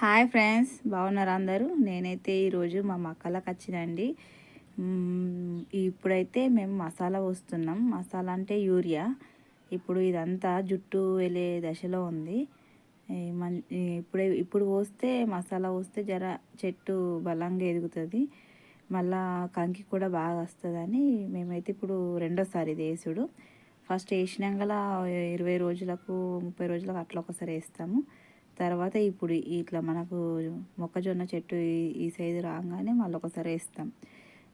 Hi friends బాగున్నారు అందరూ? నేనైతే ఈరోజు మా మక్కలకు వచ్చినండి ఇప్పుడైతే మేము మసాలా పోస్తున్నాం. మసాలా అంటే యూరియా. ఇప్పుడు ఇదంతా జుట్టు వెళ్ళే దశలో ఉంది. ఈ ఇప్పుడే ఇప్పుడు పోస్తే మసాలా పోస్తే జర చెట్టు బలంగా ఎదుగుతుంది. మళ్ళా కంకి కూడా బాగా వస్తుందని మేమైతే ఇప్పుడు రెండోసారి ఇది వేసుడు. ఫస్ట్ వేసినాక ఇరవై రోజులకు ముప్పై రోజులకు అట్లా ఒకసారి వేస్తాము. తర్వాత ఇప్పుడు ఇట్లా మనకు మొక్కజొన్న చెట్టు ఈ- సైజు రాగానే మళ్ళీ ఒకసారి వేస్తాం.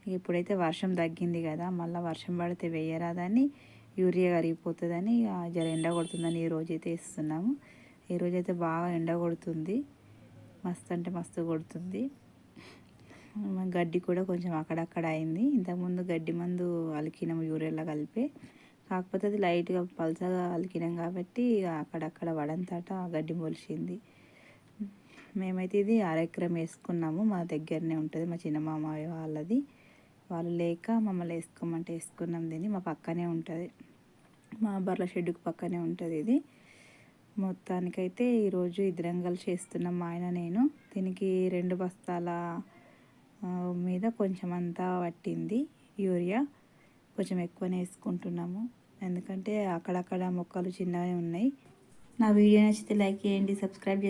ఇప్పుడైతే వర్షం తగ్గింది కదా మళ్ళీ వర్షం పడితే వేయరాదని యూరియా కరిగిపోతుందని జర ఎండ కొడుతుందని ఈ వేస్తున్నాము. ఈ బాగా ఎండ కొడుతుంది మస్తు అంటే మస్తు కొడుతుంది. గడ్డి కూడా కొంచెం అక్కడక్కడ అయింది. ఇంతకుముందు గడ్డి మందు అలికినాము యూరియాలో కలిపి. కాకపోతే అది లైట్గా పల్చగా అలికినాం కాబట్టి అక్కడక్కడ వడంతట గడ్డి మొలిచింది. మేమైతే ఇది అరెకరం వేసుకున్నాము. మా దగ్గరనే ఉంటుంది. మా చిన్న మామయ్య వాళ్ళది. వాళ్ళు లేక మమ్మల్ని వేసుకోమంటే వేసుకున్నాం దీన్ని. మా పక్కనే ఉంటుంది. మా బర్ల షెడ్డుకు పక్కనే ఉంటుంది ఇది. మొత్తానికైతే ఈరోజు ఇద్దరం కలిసి వేస్తున్నాం మా ఆయన నేను. దీనికి రెండు బస్తాల మీద కొంచెం అంతా పట్టింది యూరియా. కొంచెం ఎక్కువనే వేసుకుంటున్నాము. ఎందుకంటే అక్కడక్కడ మొక్కలు చిన్నవి ఉన్నాయి. నా వీడియో నచ్చితే లైక్ చేయండి సబ్స్క్రైబ్